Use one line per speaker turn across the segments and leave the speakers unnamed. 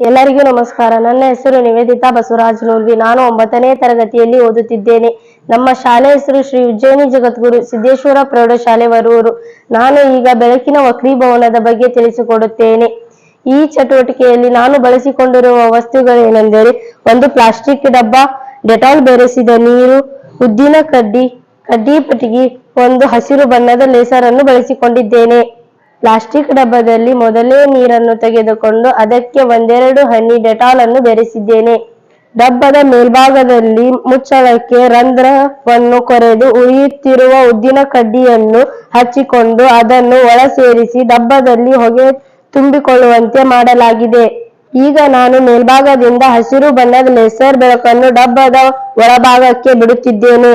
ಎಲ್ಲರಿಗೂ ನಮಸ್ಕಾರ. ನನ್ನ ಹೆಸರು ನಿವೇದಿತಾ ಬಸವರಾಜ್ ನೂಲ್ವಿ ನಾನು ಒಂಬತ್ತನೇ ತರಗತಿಯಲ್ಲಿ ಓದುತ್ತಿದ್ದೇನೆ. ನಮ್ಮ ಶಾಲೆ ಹೆಸರು ಶ್ರೀ ಉಜ್ಜಯಿನಿ ಜಗದ್ಗುರು ಸಿದ್ದೇಶ್ವರ ಪ್ರೌಢಶಾಲೆ ವರೂರು. ನಾನು ಈಗ ಬೆಳಕಿನ ವಕ್ರೀಭವನದ ಬಗ್ಗೆ ತಿಳಿಸಿಕೊಡುತ್ತೇನೆ. ಈ ಚಟುವಟಿಕೆಯಲ್ಲಿ ನಾನು ಬಳಸಿಕೊಂಡಿರುವ ವಸ್ತುಗಳೇನೆಂದರೆ, ಒಂದು ಪ್ಲಾಸ್ಟಿಕ್ ಡಬ್ಬ, ಡೆಟಾಲ್ ಬೆರೆಸಿದ ನೀರು, ಉದ್ದಿನ ಕಡ್ಡಿ ಕಡ್ಡಿ ಪಟಿಗೆ ಒಂದು ಹಸಿರು ಬಣ್ಣದ ಲೇಸರ್ ಅನ್ನು ಬಳಸಿಕೊಂಡಿದ್ದೇನೆ. ಪ್ಲಾಸ್ಟಿಕ್ ಡಬ್ಬದಲ್ಲಿ ಮೊದಲೇ ನೀರನ್ನು ತೆಗೆದುಕೊಂಡು ಅದಕ್ಕೆ ಒಂದೆರಡು ಹನಿ ಡೆಟಾಲ್ ಅನ್ನು ಬೆರೆಸಿದ್ದೇನೆ. ಡಬ್ಬದ ಮೇಲ್ಭಾಗದಲ್ಲಿ ಮುಚ್ಚಳಕ್ಕೆ ರಂಧ್ರವನ್ನು ಕೊರೆದು ಉರಿಯುತ್ತಿರುವ ಉದ್ದಿನ ಕಡ್ಡಿಯನ್ನು ಹಚ್ಚಿಕೊಂಡು ಅದನ್ನು ಒಳ ಸೇರಿಸಿ ಡಬ್ಬದಲ್ಲಿ ಹೊಗೆ ತುಂಬಿಕೊಳ್ಳುವಂತೆ ಮಾಡಲಾಗಿದೆ. ಈಗ ನಾನು ಮೇಲ್ಭಾಗದಿಂದ ಹಸಿರು ಬಣ್ಣದ ಲೇಸರ್ ಬೆಳಕನ್ನು ಡಬ್ಬದ ಒಳಭಾಗಕ್ಕೆ ಬಿಡುತ್ತಿದ್ದೇನೆ.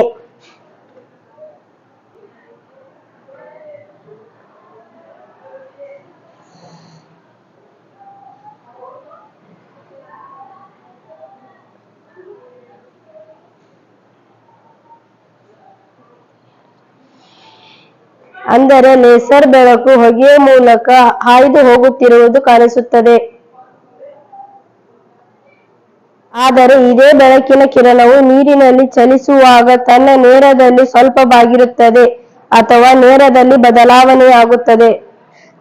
ಅಂದರೆ ಲೇಸರ್ ಬೆಳಕು ಹೊಗೆಯ ಮೂಲಕ ಹಾಯ್ದು ಹೋಗುತ್ತಿರುವುದು ಕಾಣಿಸುತ್ತದೆ. ಆದರೆ ಇದೇ ಬೆಳಕಿನ ಕಿರಣವು ನೀರಿನಲ್ಲಿ ಚಲಿಸುವಾಗ ತನ್ನ ನೇರದಲ್ಲಿ ಸ್ವಲ್ಪ ಬಾಗಿರುತ್ತದೆ ಅಥವಾ ನೇರದಲ್ಲಿ ಬದಲಾವಣೆಯಾಗುತ್ತದೆ.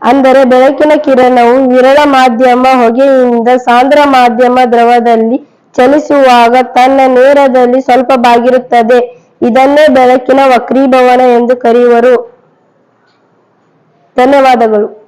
ಅಂದರೆ ಬೆಳಕಿನ ಕಿರಣವು ವಿರಳ ಮಾಧ್ಯಮ ಹೊಗೆಯಿಂದ ಸಾಂದ್ರ ಮಾಧ್ಯಮ ದ್ರವದಲ್ಲಿ ಚಲಿಸುವಾಗ ತನ್ನ ನೇರದಲ್ಲಿ ಸ್ವಲ್ಪ ಬಾಗಿರುತ್ತದೆ ಇದನ್ನೇ ಬೆಳಕಿನ ವಕ್ರೀಭವನ ಎಂದು ಕರೆಯುವರು. ಧನ್ಯವಾದಗಳು.